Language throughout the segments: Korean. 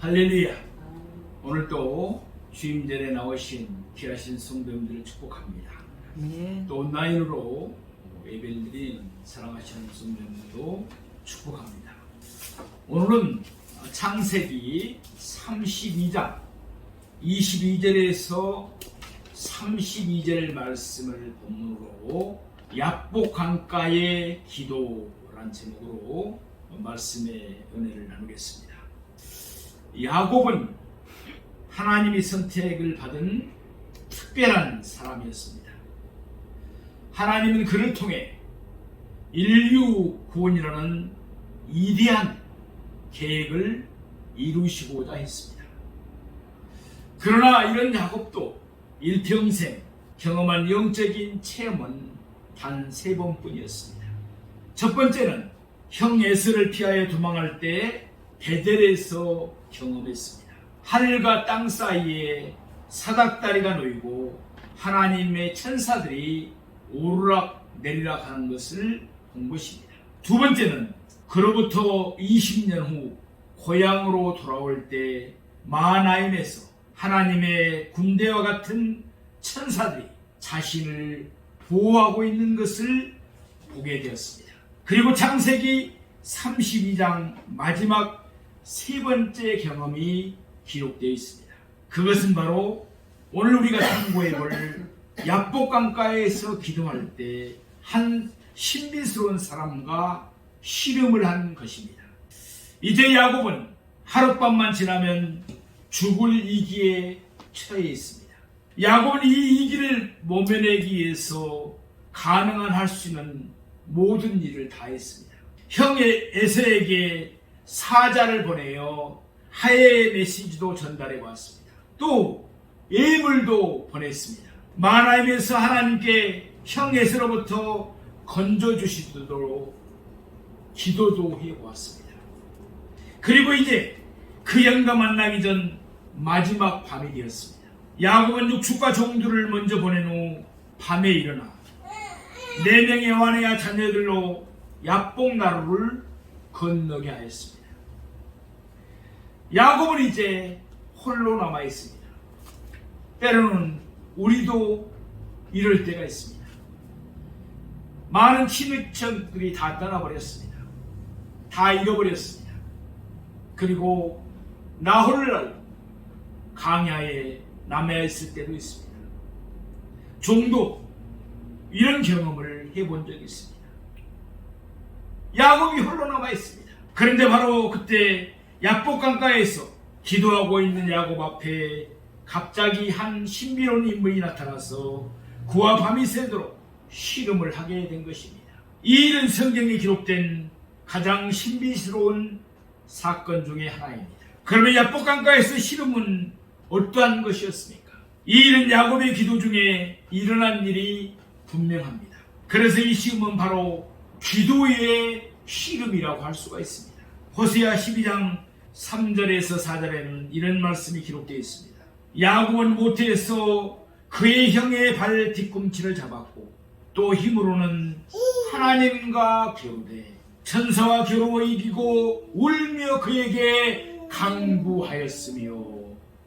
할렐루야. 오늘도 주임전에 나오신 귀하신 성도님들을 축복합니다. 네. 또 온라인으로 예배를 드리는 사랑하시는 성도님들도 축복합니다. 오늘은 창세기 32장 22절에서 32절 말씀을 본문으로 약복 강가의 기도란 제목으로 말씀의 은혜를 나누겠습니다. 야곱은 하나님이 선택을 받은 특별한 사람이었습니다. 하나님은 그를 통해 인류 구원이라는 위대한 계획을 이루시고자 했습니다. 그러나 이런 야곱도 일평생 경험한 영적인 체험은 단 세 번뿐이었습니다. 첫 번째는 형 에스를 피하여 도망할 때 베델에서 경험했습니다. 하늘과 땅 사이에 사닥다리가 놓이고 하나님의 천사들이 오르락 내리락 하는 것을 본 것입니다. 두 번째는 그로부터 20년 후 고향으로 돌아올 때 마하나임에서 하나님의 군대와 같은 천사들이 자신을 보호하고 있는 것을 보게 되었습니다. 그리고 창세기 32장 마지막 세 번째 경험이 기록되어 있습니다. 그것은 바로 오늘 우리가 참고해 볼 약복강가에서 기도할 때 한 신비스러운 사람과 씨름을 한 것입니다. 이제 야곱은 하룻밤만 지나면 죽을 위기에 처해 있습니다. 야곱은 이 위기를 모면하기 위해서 가능한 할 수 있는 모든 일을 다 했습니다. 형의 에서에게 사자를 보내어 하해의 메시지도 전달해 왔습니다. 또 예물도 보냈습니다. 마나임에서 하나님께 형 에서로부터 건져 주시도록 기도도 해 왔습니다. 그리고 이제 그 영과 만나기 전 마지막 밤이 되었습니다. 야곱은 육축과 종들을 먼저 보낸 후 밤에 일어나 네 명의 아내와 자녀들로 약복 나루를 건너게 하였습니다. 야곱은 이제 홀로 남아 있습니다. 때로는 우리도 이럴 때가 있습니다. 많은 친척들이 다 떠나버렸습니다. 다 잃어버렸습니다. 그리고 나 홀로 강야에 남아 있을 때도 있습니다. 종도 이런 경험을 해본 적이 있습니다. 야곱이 홀로 남아 있습니다. 그런데 바로 그때 약복강가에서 기도하고 있는 야곱 앞에 갑자기 한 신비로운 인물이 나타나서 그와 밤이 새도록 씨름을 하게 된 것입니다. 이 일은 성경에 기록된 가장 신비스러운 사건 중의 하나입니다. 그러면 야복강가에서 씨름은 어떠한 것이었습니까? 이 일은 야곱의 기도 중에 일어난 일이 분명합니다. 그래서 이 시험은 바로 기도의 씨름이라고 할 수가 있습니다. 호세아 12장 3절에서 4절에는 이런 말씀이 기록되어 있습니다. 야곱은 모태에서 그의 형의 발 뒤꿈치를 잡았고 또 힘으로는 하나님과 겨루되 천사와 겨루어 이기고 울며 그에게 강구하였으며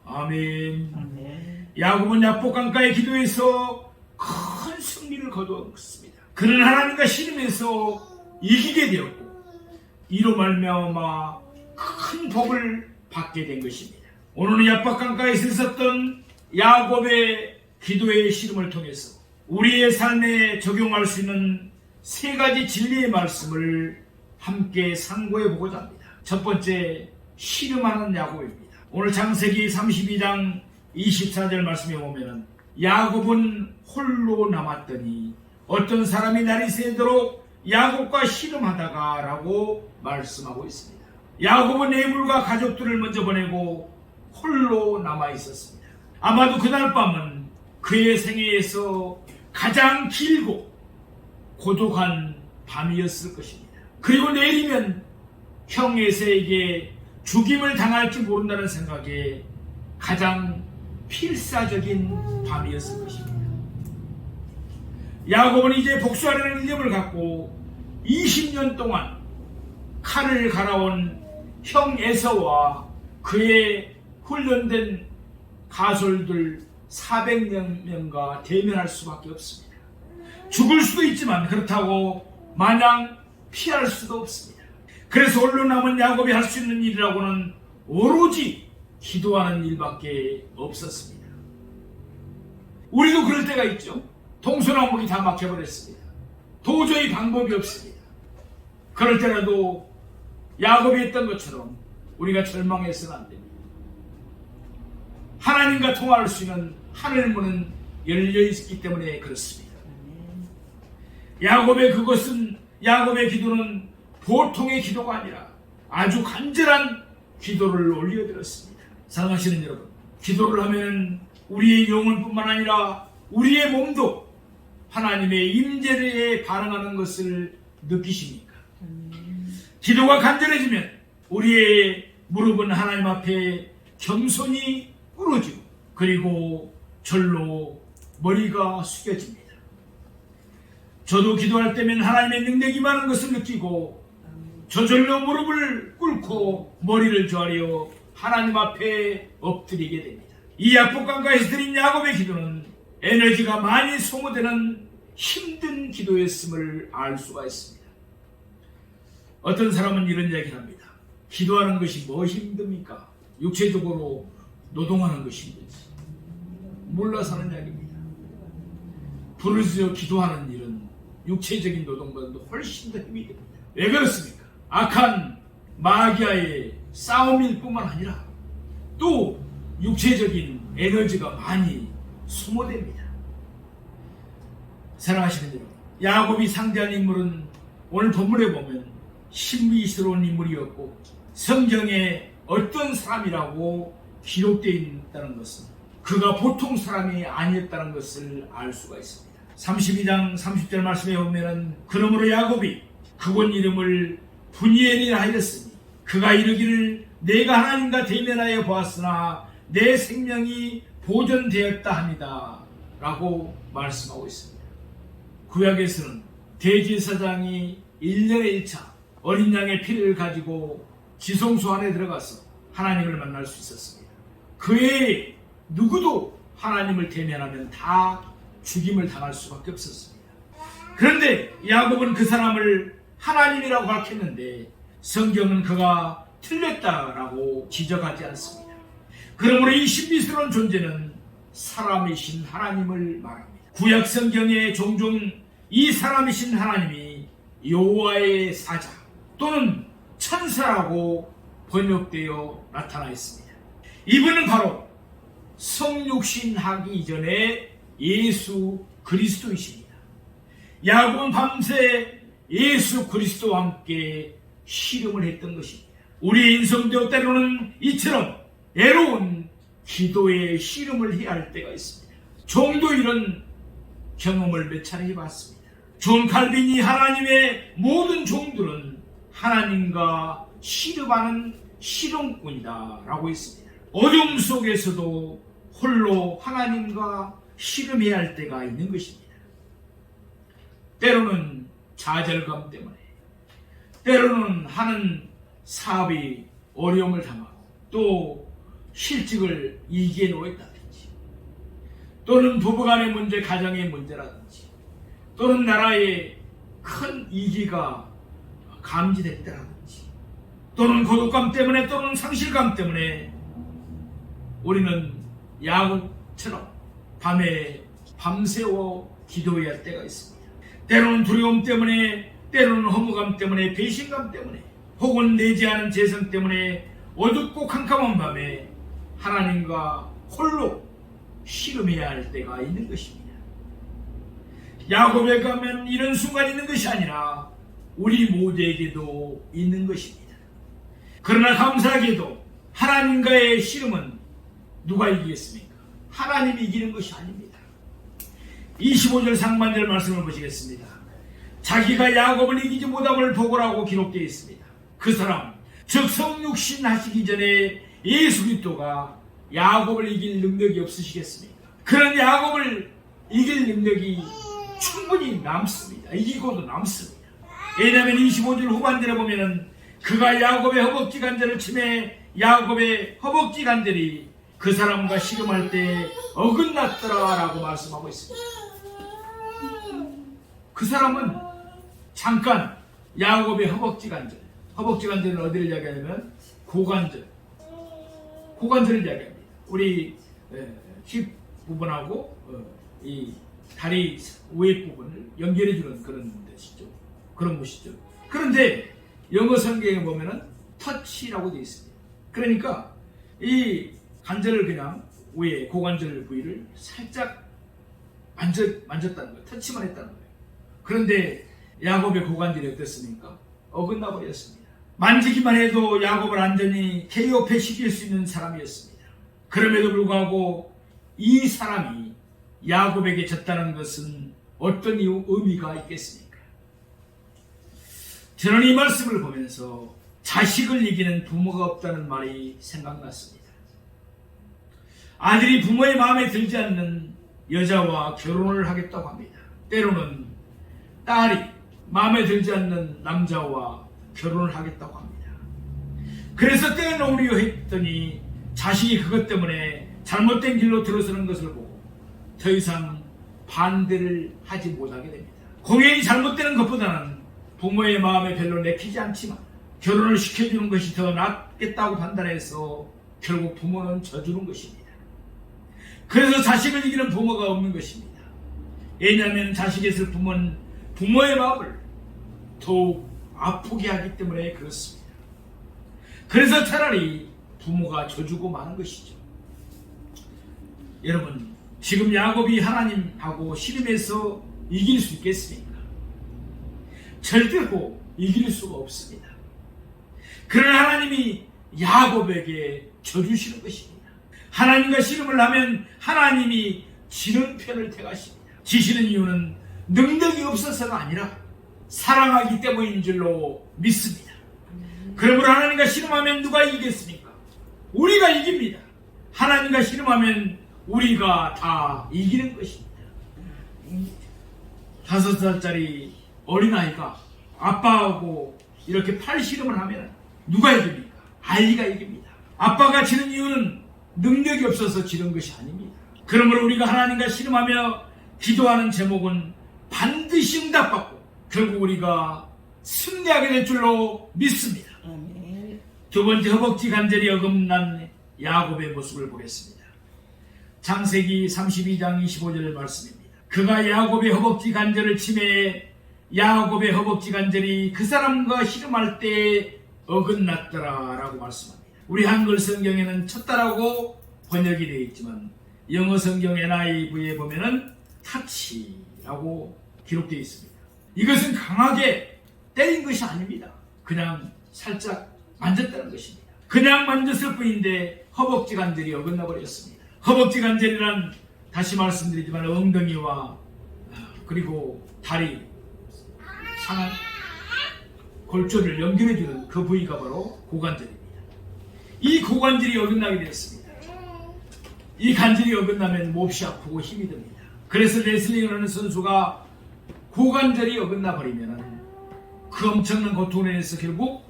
아멘. 아멘. 야곱은 야복강가의 기도에서 큰 승리를 거두었습니다. 그는 하나님과 씨름에서 이기게 되었고 이로 말미암아 큰 복을 받게 된 것입니다. 오늘은 야복강가에서 있었던 야곱의 기도의 씨름을 통해서 우리의 삶에 적용할 수 있는 세 가지 진리의 말씀을 함께 상고해 보고자 합니다. 첫 번째, 씨름하는 야곱입니다. 오늘 장세기 32장 24절 말씀에 보면은 야곱은 홀로 남았더니 어떤 사람이 날이 새도록 야곱과 씨름하다가 라고 말씀하고 있습니다. 야곱은 애물과 가족들을 먼저 보내고 홀로 남아 있었습니다. 아마도 그날 밤은 그의 생애에서 가장 길고 고독한 밤이었을 것입니다. 그리고 내일이면 형 에서에게 죽임을 당할지 모른다는 생각에 가장 필사적인 밤이었을 것입니다. 야곱은 이제 복수하려는 일념을 갖고 20년 동안 칼을 갈아온 형 에서와 그의 훈련된 가솔들 400명과 대면할 수밖에 없습니다. 죽을 수도 있지만 그렇다고 마냥 피할 수도 없습니다. 그래서 홀로 남은 야곱이 할 수 있는 일이라고는 오로지 기도하는 일밖에 없었습니다. 우리도 그럴 때가 있죠. 동서남북이 다 막혀버렸습니다. 도저히 방법이 없습니다. 그럴 때라도 야곱이 했던 것처럼 우리가 절망해서는 안 됩니다. 하나님과 통화할 수 있는 하늘 문은 열려 있기 때문에 그렇습니다. 야곱의 그것은 야곱의 기도는 보통의 기도가 아니라 아주 간절한 기도를 올려드렸습니다. 사랑하시는 여러분, 기도를 하면 우리의 영혼뿐만 아니라 우리의 몸도 하나님의 임재에 반응하는 것을 느끼십니까? 기도가 간절해지면 우리의 무릎은 하나님 앞에 겸손히 꿇어지고 그리고 절로 머리가 숙여집니다. 저도 기도할 때면 하나님의 능력이 많은 것을 느끼고 저절로 무릎을 꿇고 머리를 조아려 하나님 앞에 엎드리게 됩니다. 이 약복강가에서 드린 야곱의 기도는 에너지가 많이 소모되는 힘든 기도였음을 알 수가 있습니다. 어떤 사람은 이런 이야기를 합니다. 기도하는 것이 뭐 힘듭니까? 육체적으로 노동하는 것이 힘들지. 몰라서 하는 이야기입니다. 부르짖어 기도하는 일은 육체적인 노동보다도 훨씬 더 힘이 됩니다. 왜 그렇습니까? 악한 마귀아의 싸움일 뿐만 아니라 또 육체적인 에너지가 많이 소모됩니다. 사랑하시는 여러분, 야곱이 상대한 인물은 오늘 본문에 보면 신비스러운 인물이었고 성경에 어떤 사람이라고 기록되어 있다는 것은 그가 보통 사람이 아니었다는 것을 알 수가 있습니다. 32장 30절 말씀에 보면은 그러므로 야곱이 그곳 이름을 분이엘이라 하였으니 그가 이르기를 내가 하나님과 대면하여 보았으나 내 생명이 보존되었다 합니다. 라고 말씀하고 있습니다. 구약에서는 대제사장이 1년에 1차 어린 양의 피를 가지고 지성소 안에 들어가서 하나님을 만날 수 있었습니다. 그 외에 누구도 하나님을 대면하면 다 죽임을 당할 수밖에 없었습니다. 그런데 야곱은 그 사람을 하나님이라고 밝혔는데 성경은 그가 틀렸다라고 지적하지 않습니다. 그러므로 이 신비스러운 존재는 사람이신 하나님을 말합니다. 구약 성경에 종종 이 사람이신 하나님이 여호와의 사자 또는 천사라고 번역되어 나타나 있습니다. 이분은 바로 성육신 하기 이전에 예수 그리스도이십니다. 야곱은 밤새 예수 그리스도와 함께 씨름을 했던 것입니다. 우리의 인성도 때로는 이처럼 애로운 기도의 씨름을 해야 할 때가 있습니다. 종도 이런 경험을 몇 차례 해봤습니다. 존 칼빈이 하나님의 모든 종들은 하나님과 씨름하는 씨름꾼이다 라고 했습니다. 어려움 속에서도 홀로 하나님과 씨름해야 할 때가 있는 것입니다. 때로는 좌절감 때문에, 때로는 하는 사업이 어려움을 당하고, 또 실직을 이기에 놓였다든지, 또는 부부간의 문제, 가정의 문제라든지, 또는 나라의 큰 이기가 감지됐다라든지, 또는 고독감 때문에, 또는 상실감 때문에 우리는 야곱처럼 밤에 밤새워 기도해야 할 때가 있습니다. 때로는 두려움 때문에, 때로는 허무감 때문에, 배신감 때문에, 혹은 내지 않은 재성 때문에 어둡고 캄캄한 밤에 하나님과 홀로 씨름해야 할 때가 있는 것입니다. 야곱에 가면 이런 순간이 있는 것이 아니라 우리 모두에게도 있는 것입니다. 그러나 감사하게도 하나님과의 씨름은 누가 이기겠습니까? 하나님이 이기는 것이 아닙니다. 25절 상반절 말씀을 보시겠습니다. 자기가 야곱을 이기지 못함을 보고라고 기록되어 있습니다. 그 사람, 즉 성육신 하시기 전에 예수 그리스도가 야곱을 이길 능력이 없으시겠습니까? 그런 야곱을 이길 능력이 충분히 남습니다. 이기고도 남습니다. 왜냐하면 25절 후반절에 보면은 그가 야곱의 허벅지 관절을 침해 야곱의 허벅지 간절이 그 사람과 씨름할 때 어긋났더라라고 말씀하고 있습니다. 그 사람은 잠깐 야곱의 허벅지 간절, 허벅지 간절은 어디를 이야기하냐면 고관절, 고관절을 이야기합니다. 우리 에, 힙 부분하고 어, 이 다리 위에 부분을 연결해 주는 그런 데시죠. 그런 곳이죠. 그런데 영어 성경에 보면은 터치라고 되어 있습니다. 그러니까 이 관절을 그냥 위에 고관절 부위를 살짝 만져, 만졌다는 거예요. 터치만 했다는 거예요. 그런데 야곱의 고관절이 어땠습니까? 어긋나 버렸습니다. 만지기만 해도 야곱을 완전히 KO패 시킬 수 있는 사람이었습니다. 그럼에도 불구하고 이 사람이 야곱에게 졌다는 것은 어떤 의미가 있겠습니까? 저는 이 말씀을 보면서 자식을 이기는 부모가 없다는 말이 생각났습니다. 아들이 부모의 마음에 들지 않는 여자와 결혼을 하겠다고 합니다. 때로는 딸이 마음에 들지 않는 남자와 결혼을 하겠다고 합니다. 그래서 떼놓으려 했더니 자식이 그것 때문에 잘못된 길로 들어서는 것을 보고 더 이상 반대를 하지 못하게 됩니다. 공연이 잘못되는 것보다는 부모의 마음에 별로 내키지 않지만 결혼을 시켜주는 것이 더 낫겠다고 판단해서 결국 부모는 져주는 것입니다. 그래서 자식을 이기는 부모가 없는 것입니다. 왜냐하면 자식의 슬픔은 부모의 마음을 더욱 아프게 하기 때문에 그렇습니다. 그래서 차라리 부모가 져주고 마는 것이죠. 여러분, 지금 야곱이 하나님하고 씨름해서 이길 수 있겠습니까? 절대로 이길 수가 없습니다. 그러나 하나님이 야곱에게 져주시는 것입니다. 하나님과 씨름을 하면 하나님이 지는 편을 택하십니다. 지시는 이유는 능력이 없어서가 아니라 사랑하기 때문인 줄로 믿습니다. 그러므로 하나님과 씨름하면 누가 이기겠습니까? 우리가 이깁니다. 하나님과 씨름하면 우리가 다 이기는 것입니다. 다섯 살짜리 어린아이가 아빠하고 이렇게 팔 씨름을 하면 누가 이깁니까? 아이가 이깁니다. 아빠가 지는 이유는 능력이 없어서 지는 것이 아닙니다. 그러므로 우리가 하나님과 씨름하며 기도하는 제목은 반드시 응답받고 결국 우리가 승리하게 될 줄로 믿습니다. 아멘. 두 번째 허벅지 간절히 어긋난 야곱의 모습을 보겠습니다. 창세기 32장 25절 말씀입니다. 그가 야곱의 허벅지 간절을 침해 야곱의 허벅지 간절이 그 사람과 씨름할 때 어긋났더라 라고 말씀합니다. 우리 한글 성경에는 쳤다라고 번역이 되어 있지만 영어 성경 NIV에 보면은 타치라고 기록되어 있습니다. 이것은 강하게 때린 것이 아닙니다. 그냥 살짝 만졌다는 것입니다. 그냥 만졌을 뿐인데 허벅지 관절이 어긋나 버렸습니다. 허벅지 관절이란 다시 말씀드리지만 엉덩이와 아, 그리고 다리 상한 골조를 연결해주는 그 부위가 바로 고관절입니다. 이 고관절이 어긋나게 되었습니다. 이 관절이 어긋나면 몹시 아프고 힘이 듭니다. 그래서 레슬링을 하는 선수가 고관절이 어긋나 버리면 그 엄청난 고통을 인해서 결국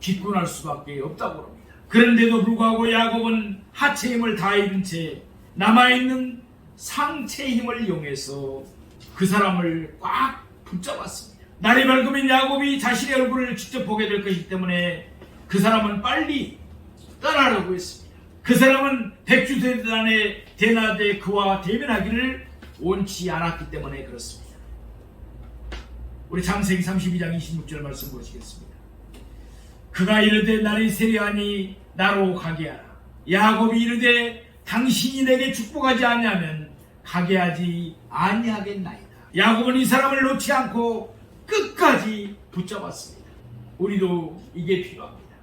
기권할 수밖에 없다고 합니다. 그런데도 불구하고 야곱은 하체 힘을 다 잃은 채 남아있는 상체 힘을 이용해서 그 사람을 꽉 붙잡았습니다. 날이 밝으면 야곱이 자신의 얼굴을 직접 보게 될 것이기 때문에 그 사람은 빨리 떠나려고 했습니다. 그 사람은 백주대단의 대나대 그와 대면하기를 원치 않았기 때문에 그렇습니다. 우리 창세기 32장 26절 말씀 보시겠습니다. 그가 이르되 나를 세려하니 나로 가게 하라. 야곱이 이르되 당신이 내게 축복하지 아니하면 가게 하지 아니하겠나이다. 야곱은 이 사람을 놓지 않고 끝까지 붙잡았습니다. 우리도 이게 필요합니다.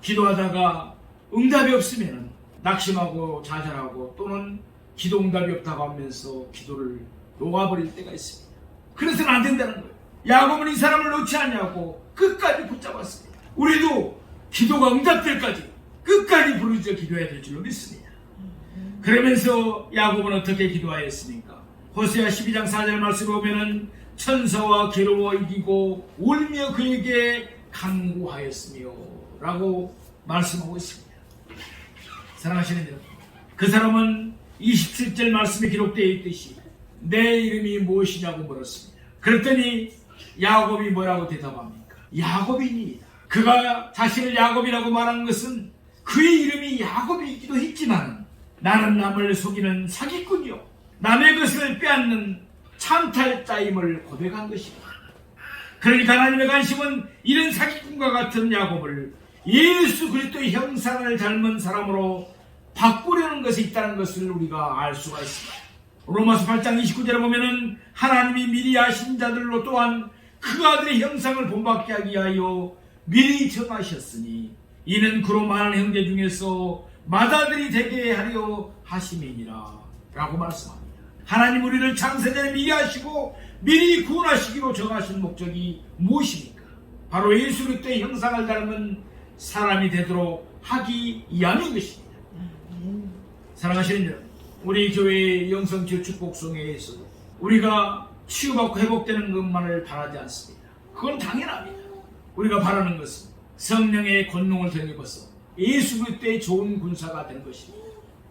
기도하다가 응답이 없으면 낙심하고 좌절하고 또는 기도 응답이 없다고 하면서 기도를 놓아버릴 때가 있습니다. 그래서는 안 된다는 거예요. 야곱은 이 사람을 놓지 않냐고 끝까지 붙잡았습니다. 우리도 기도가 응답될 까지 끝까지 부르짖어 기도해야 될 줄로 믿습니다. 그러면서 야곱은 어떻게 기도하였습니까? 호세아 12장 4절 말씀을 보면은 천사와 괴로워 이기고 울며 그에게 간구하였으며 라고 말씀하고 있습니다. 사랑하시는 여러분, 그 사람은 27절 말씀에 기록되어 있듯이 내 이름이 무엇이냐고 물었습니다. 그랬더니 야곱이 뭐라고 대답합니까? 야곱이니이다. 그가 자신을 야곱이라고 말한 것은 그의 이름이 야곱이기도 했지만 나는 남을 속이는 사기꾼이요 남의 것을 빼앗는 참탈자임을 고백한 것입니다. 그러니까 하나님의 관심은 이런 사기꾼과 같은 야곱을 예수 그리스도의 형상을 닮은 사람으로 바꾸려는 것이 있다는 것을 우리가 알 수가 있습니다. 로마서 8장 29절에 보면은 하나님이 미리 아신 자들로 또한 그 아들의 형상을 본받게 하기 위하여 미리 정하셨으니 이는 그로 많은 형제 중에서 맏아들이 되게 하려 하심이니라 라고 말씀합니다. 하나님 우리를 창세전에 미리 하시고 미리 구원하시기로 정하신 목적이 무엇입니까? 바로 예수 그리스도의 형상을 닮은 사람이 되도록 하기 위함인 것입니다. 사랑하시는 여러분, 우리 교회의 영성치유 축복성회에서도 우리가 치유받고 회복되는 것만을 바라지 않습니다. 그건 당연합니다. 우리가 바라는 것은 성령의 권능을 덧입어서 예수 그리스도의 좋은 군사가 된 것입니다.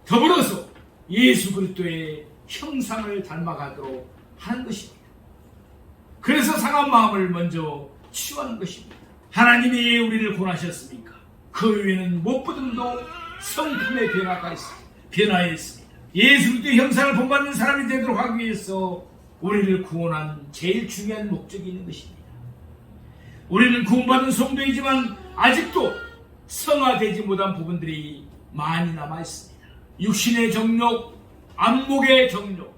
더불어서 예수 그리스도의 형상을 닮아가도록 하는 것입니다. 그래서 상한 마음을 먼저 치유하는 것입니다. 하나님이 우리를 구원하셨습니까? 그 위에는 무엇보다도 성품의 변화가 있습니다. 변화에 있습니다. 예수 그리스도의 형상을 본받는 사람이 되도록 하기 위해서 우리를 구원한 제일 중요한 목적이 있는 것입니다. 우리는 구원받은 성도이지만 아직도 성화되지 못한 부분들이 많이 남아 있습니다. 육신의 정욕, 안목의 정욕,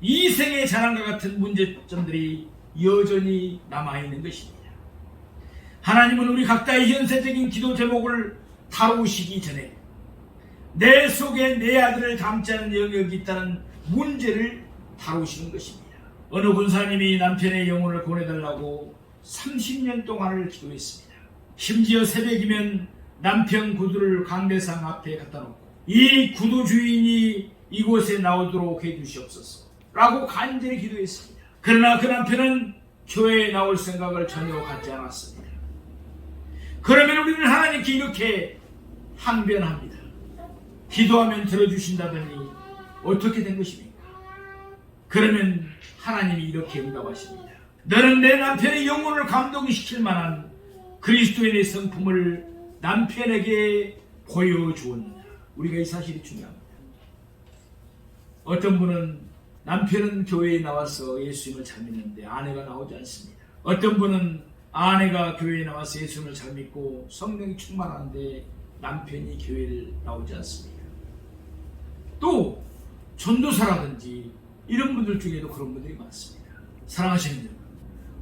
이생의 자랑과 같은 문제점들이 여전히 남아 있는 것입니다. 하나님은 우리 각자의 현세적인 기도 제목을 다루시기 전에 내 속에 내 아들을 담지 않은 영역이 있다는 문제를 다루시는 것입니다. 어느 군사님이 남편의 영혼을 보내달라고 30년 동안을 기도했습니다. 심지어 새벽이면 남편 구두를 강대상 앞에 갖다 놓고 이 구두 주인이 이곳에 나오도록 해주시옵소서 라고 간절히 기도했습니다. 그러나 그 남편은 교회에 나올 생각을 전혀 갖지 않았습니다. 그러면 우리는 하나님께 이렇게 항변합니다. 기도하면 들어주신다더니 어떻게 된 것입니까? 그러면 하나님이 이렇게 응답하십니다. 너는 내 남편의 영혼을 감동시킬 만한 그리스도인의 성품을 남편에게 보여주었느냐. 우리가 이 사실이 중요합니다. 어떤 분은 남편은 교회에 나와서 예수님을 잘 믿는데 아내가 나오지 않습니다. 어떤 분은 아내가 교회에 나와서 예수님을 잘 믿고 성령이 충만한데 남편이 교회를 나오지 않습니다. 또 전도사라든지 이런 분들 중에도 그런 분들이 많습니다. 사랑하시는 여러분,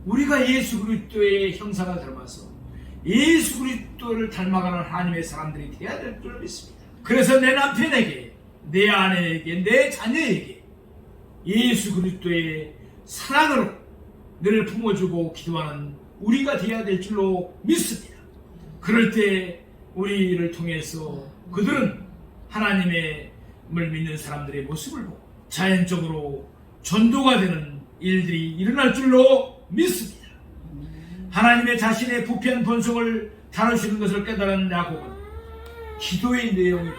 우리가 예수 그리스도의 형상을 닮아서 예수 그리스도를 닮아가는 하나님의 사람들이 되어야 될 줄 믿습니다. 그래서 내 남편에게, 내 아내에게, 내 자녀에게 예수 그리스도의 사랑으로 늘 품어주고 기도하는 우리가 되어야 될 줄로 믿습니다. 그럴 때 우리를 통해서 그들은 하나님의 을 믿는 사람들의 모습을 보고 자연적으로 전도가 되는 일들이 일어날 줄로 믿습니다. 하나님의 자신의 부패한 본성을 다루시는 것을 깨달은 야곱은 기도의 내용이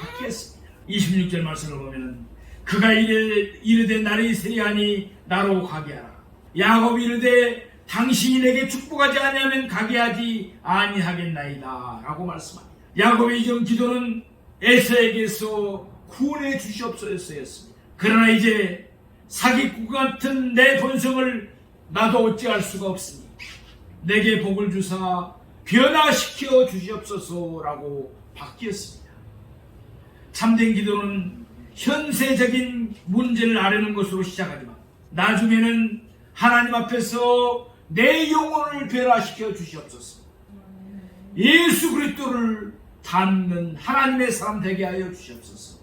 바뀌었습니다. 26절 말씀을 보면은 그가 이르, 이르되 나를 세리하니 나로 가게 하라. 야곱이 이르되 당신이 내게 축복하지 아니하면 가게 하지 아니하겠나이다 라고 말씀합니다. 야곱의 이전 기도는 에서에게서 구원해 주시옵소서였습니다. 그러나 이제 사기꾼 같은 내 본성을 나도 어찌할 수가 없으니 내게 복을 주사 변화시켜 주시옵소서라고 바뀌었습니다. 참된 기도는 현세적인 문제를 아려는 것으로 시작하지만 나중에는 하나님 앞에서 내 영혼을 변화시켜 주시옵소서. 예수 그리스도를 닮는 하나님의 사람 되게 하여 주시옵소서.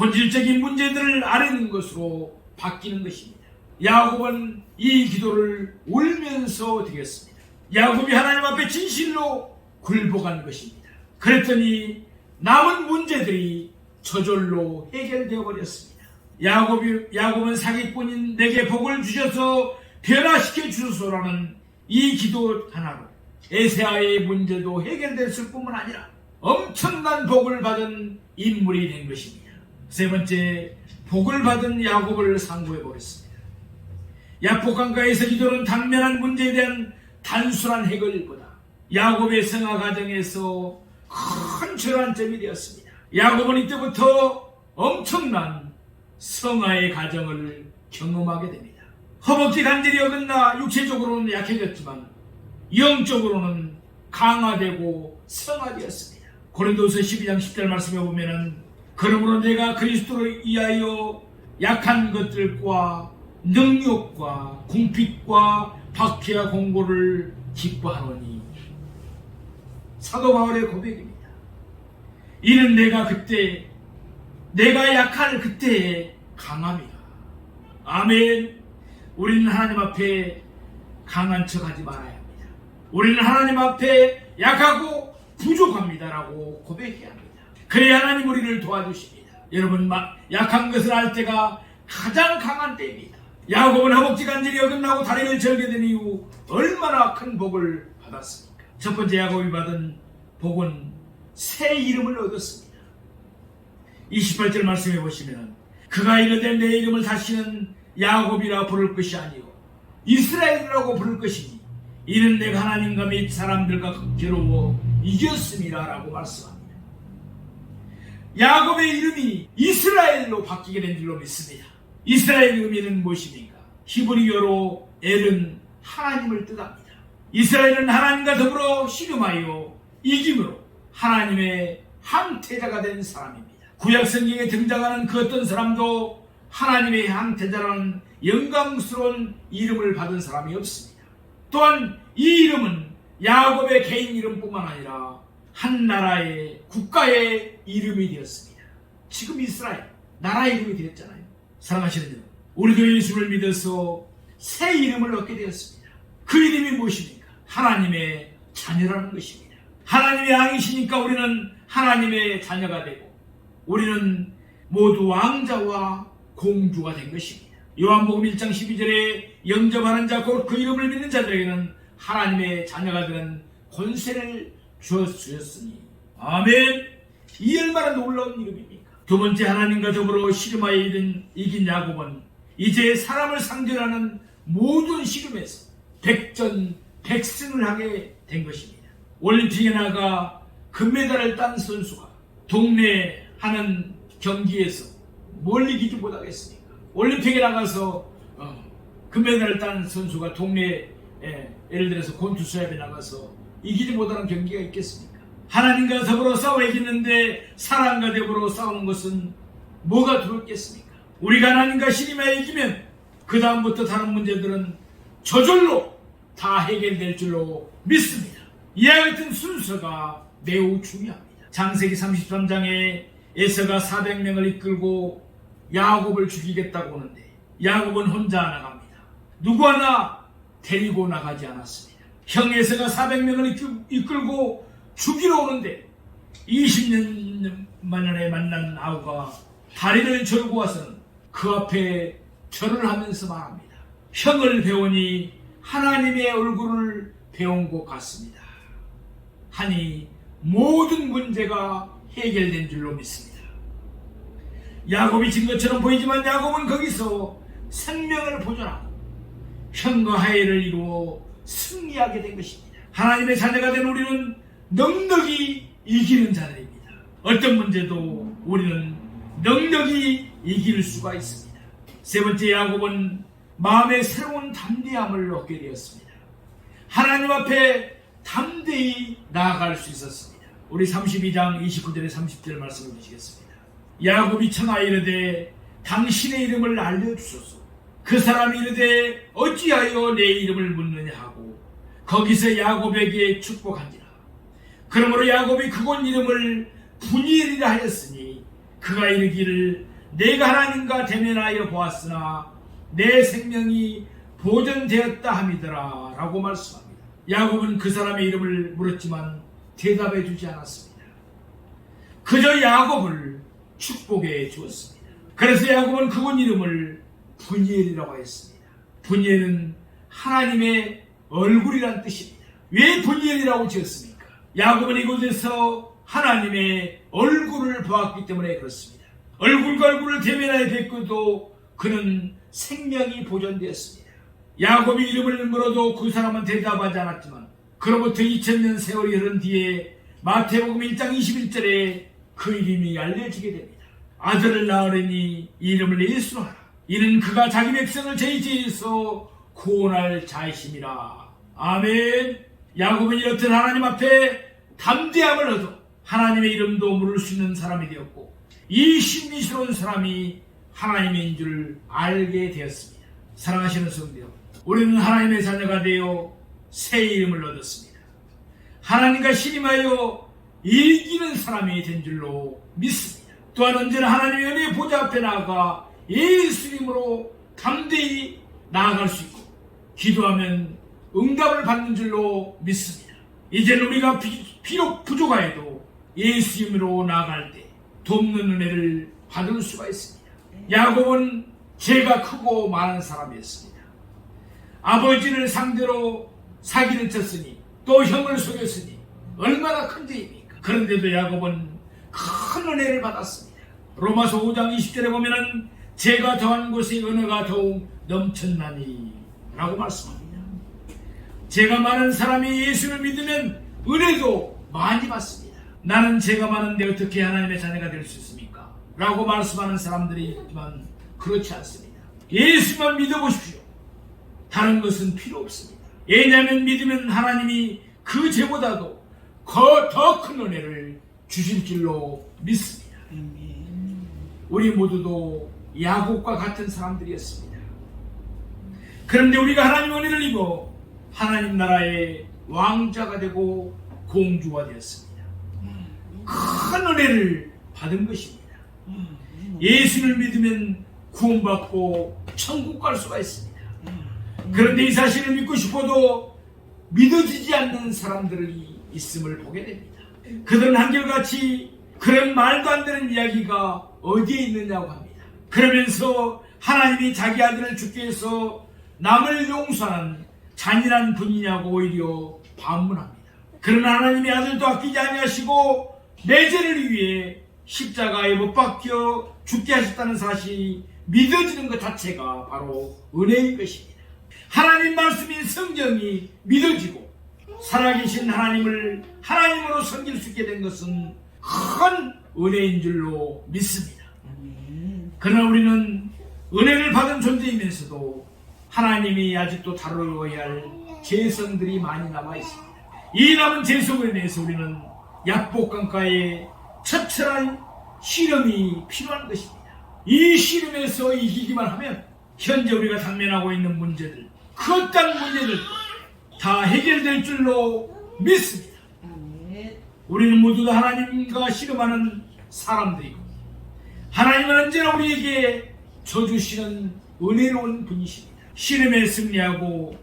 본질적인 문제들을 아뢰는 것으로 바뀌는 것입니다. 야곱은 이 기도를 울면서 드렸습니다. 야곱이 하나님 앞에 진실로 굴복한 것입니다. 그랬더니 남은 문제들이 저절로 해결되어 버렸습니다. 야곱이, 야곱은 사기꾼인 내게 복을 주셔서 변화시켜 주소서라는 이 기도 하나로 에세아의 문제도 해결됐을 뿐만 아니라 엄청난 복을 받은 인물이 된 것입니다. 세 번째, 복을 받은 야곱을 상고해 보겠습니다. 야복강가에서 기도는 당면한 문제에 대한 단순한 해결보다 야곱의 성화 과정에서 큰 전환점이 되었습니다. 야곱은 이때부터 엄청난 성화의 과정을 경험하게 됩니다. 허벅지 간절히 어긋나 육체적으로는 약해졌지만 영적으로는 강화되고 성화되었습니다. 고린도서 12장 10절 말씀에 보면은 그러므로 내가 그리스도를 위하여 약한 것들과 능력과 궁핍과 박해와 공고를 기뻐하노니 사도 바울의 고백입니다. 이는 내가 그때 내가 약할 그때의 강함이라. 아멘. 우리는 하나님 앞에 강한 척하지 말아야 합니다. 우리는 하나님 앞에 약하고 부족합니다라고 고백해야 합니다. 그래야 하나님 우리를 도와주십니다. 여러분 막 약한 것을 알 때가 가장 강한 때입니다. 야곱은 허벅지 간절히 어긋나고 다리를 절게 된 이후 얼마나 큰 복을 받았습니까? 첫 번째 야곱이 받은 복은 새 이름을 얻었습니다. 28절 말씀해 보시면 그가 이르되 내 이름을 다시는 야곱이라 부를 것이 아니요 이스라엘이라고 부를 것이니 이는 내가 하나님과 및 사람들과 극괴로워 이겼음이라 라고 말씀합니다. 야곱의 이름이 이스라엘로 바뀌게 된 줄로 믿습니다. 이스라엘 의미는 무엇입니까? 히브리어로 엘은 하나님을 뜻합니다. 이스라엘은 하나님과 더불어 씨름하여 이김으로 하나님의 항태자가 된 사람입니다. 구약 성경에 등장하는 그 어떤 사람도 하나님의 항태자라는 영광스러운 이름을 받은 사람이 없습니다. 또한 이 이름은 야곱의 개인 이름뿐만 아니라 한 나라의 국가의 이름이 되었습니다. 지금 이스라엘 나라 이름이 되었잖아요. 사랑하시는 여러분, 우리도 예수를 믿어서 새 이름을 얻게 되었습니다. 그 이름이 무엇입니까? 하나님의 자녀라는 것입니다. 하나님의 아이시니까 우리는 하나님의 자녀가 되고 우리는 모두 왕자와 공주가 된 것입니다. 요한복음 1장 12절에 영접하는 자 곧 그 이름을 믿는 자들에게는 하나님의 자녀가 되는 권세를 주었으니 아멘 이 얼마나 놀라운 이름입니까? 두 번째 하나님과 더불어 씨름하여 이른 이긴 야곱은 이제 사람을 상대하는 모든 씨름에서 백전 백승을 하게 된 것입니다. 올림픽에 나가 금메달을 딴 선수가 동네 하는 경기에서 뭘 이기지 못하겠습니까? 올림픽에 나가서 어, 금메달을 딴 선수가 동네 에, 예를 들어서 권투 수업에 나가서 이기지 못하는 경기가 있겠습니까? 하나님과 더불어 싸워 이기는데 사람과 더불어 싸우는 것은 뭐가 두렵겠습니까? 우리가 하나님과 신임하여 이기면 그 다음부터 다른 문제들은 저절로 다 해결될 줄로 믿습니다. 이와 같은 순서가 매우 중요합니다. 장세기 33장에 에서가 400명을 이끌고 야곱을 죽이겠다고 하는데 야곱은 혼자 나갑니다. 누구 하나 데리고 나가지 않았습니다. 형 에서가 400명을 이끌고 죽이러 오는데 20년 만에 만난 아우가 다리를 절고 와서는 그 앞에 절을 하면서 말합니다. 형을 배우니 하나님의 얼굴을 배운 것 같습니다. 하니 모든 문제가 해결된 줄로 믿습니다. 야곱이 진 것처럼 보이지만 야곱은 거기서 생명을 보존하고 형과 하해를 이루어 승리하게 된 것입니다. 하나님의 자녀가 된 우리는 넉넉히 이기는 자들입니다. 어떤 문제도 우리는 넉넉히 이길 수가 있습니다. 세 번째 야곱은 마음의 새로운 담대함을 얻게 되었습니다. 하나님 앞에 담대히 나아갈 수 있었습니다. 우리 32장 29절에 30절 말씀을 주시겠습니다. 야곱이 청하 이르되 당신의 이름을 알려주소서. 그 사람이 이르되 어찌하여 내 이름을 묻느냐 하고 거기서 야곱에게 축복한지라. 그러므로 야곱이 그곳 이름을 분이엘이라 하였으니 그가 이르기를 내가 하나님과 대면하여 보았으나 내 생명이 보존되었다 함이더라 라고 말씀합니다. 야곱은 그 사람의 이름을 물었지만 대답해 주지 않았습니다. 그저 야곱을 축복해 주었습니다. 그래서 야곱은 그곳 이름을 분이엘이라고 했습니다. 분이엘은 하나님의 얼굴이란 뜻입니다. 왜 분이엘이라고 지었습니까? 야곱은 이곳에서 하나님의 얼굴을 보았기 때문에 그렇습니다. 얼굴과 얼굴을 대면하여 뵙고도 그는 생명이 보존되었습니다. 야곱이 이름을 물어도 그 사람은 대답하지 않았지만 그로부터 2000년 세월이 흐른 뒤에 마태복음 1장 21절에 그 이름이 알려지게 됩니다. 아들을 낳으려니 이름을 예수로 하라. 이는 그가 자기 백성을 죄지에서 구원할 자이심이라. 아멘. 야곱은 이렇듯 하나님 앞에 담대함을 얻어 하나님의 이름도 물을 수 있는 사람이 되었고 이 신비스러운 사람이 하나님인 줄 알게 되었습니다. 사랑하시는 성도 여러분, 우리는 하나님의 자녀가 되어 새 이름을 얻었습니다. 하나님과 신임하여 이기는 사람이 된 줄로 믿습니다. 또한 언제나 하나님의 은혜의 보좌 앞에 나아가 예수 이름으로 담대히 나아갈 수 있고 기도하면 응답을 받는 줄로 믿습니다. 이제는 우리가 비, 비록 부족하여도 예수 이름으로 나아갈 때 돕는 은혜를 받을 수가 있습니다. 야곱은 죄가 크고 많은 사람이었습니다. 아버지를 상대로 사기를 쳤으니 또 형을 속였으니 얼마나 큰 죄입니까? 그런데도 야곱은 큰 은혜를 받았습니다. 로마서 5장 20절에 보면은 죄가 더한 곳에 은혜가 더욱 넘쳤나니 라고 말씀합니다. 죄가 많은 사람이 예수를 믿으면 은혜도 많이 받습니다. 나는 죄가 많은데 어떻게 하나님의 자녀가 될 수 있습니까? 라고 말씀하는 사람들이 있지만 그렇지 않습니다. 예수만 믿어보십시오. 다른 것은 필요 없습니다. 왜냐하면 믿으면 하나님이 그 죄보다도 더 큰 은혜를 주실 줄로 믿습니다. 우리 모두도 야곱과 같은 사람들이었습니다. 그런데 우리가 하나님 은혜를 입어 하나님 나라의 왕자가 되고 공주가 되었습니다. 큰 은혜를 받은 것입니다. 예수를 믿으면 구원받고 천국 갈 수가 있습니다. 그런데 이 사실을 믿고 싶어도 믿어지지 않는 사람들이 있음을 보게 됩니다. 그들은 한결같이 그런 말도 안 되는 이야기가 어디에 있느냐고 합니다. 그러면서 하나님이 자기 아들을 죽게 해서 남을 용서하는 잔인한 분이냐고 오히려 반문합니다. 그러나 하나님의 아들도 아끼지 아니하시고 내 죄를 위해 십자가에 못 박혀 죽게 하셨다는 사실이 믿어지는 것 자체가 바로 은혜인 것입니다. 하나님 말씀인 성경이 믿어지고 살아계신 하나님을 하나님으로 섬길 수 있게 된 것은 큰 은혜인 줄로 믿습니다. 그러나 우리는 은혜를 받은 존재이면서도 하나님이 아직도 다루어야 할 죄성들이 많이 남아 있습니다. 이 남은 죄성을 인해서 우리는 약복강가의 처철한 실험이 필요한 것입니다. 이 실험에서 이기기만 하면 현재 우리가 당면하고 있는 문제들, 그딴 문제들 다 해결될 줄로 믿습니다. 우리는 모두 다 하나님과 씨름하는 사람들이고 하나님은 언제나 우리에게 줘주시는 은혜로운 분이십니다. 씨름에 승리하고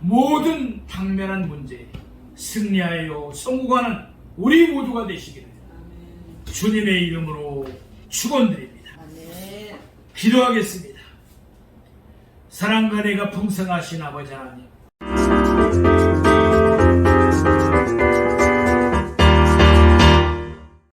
모든 당면한 문제 승리하여 성공하는 우리 모두가 되시기를 주님의 이름으로 축원드립니다. 기도하겠습니다. 사랑과 내가 풍성하신 아버지 하나님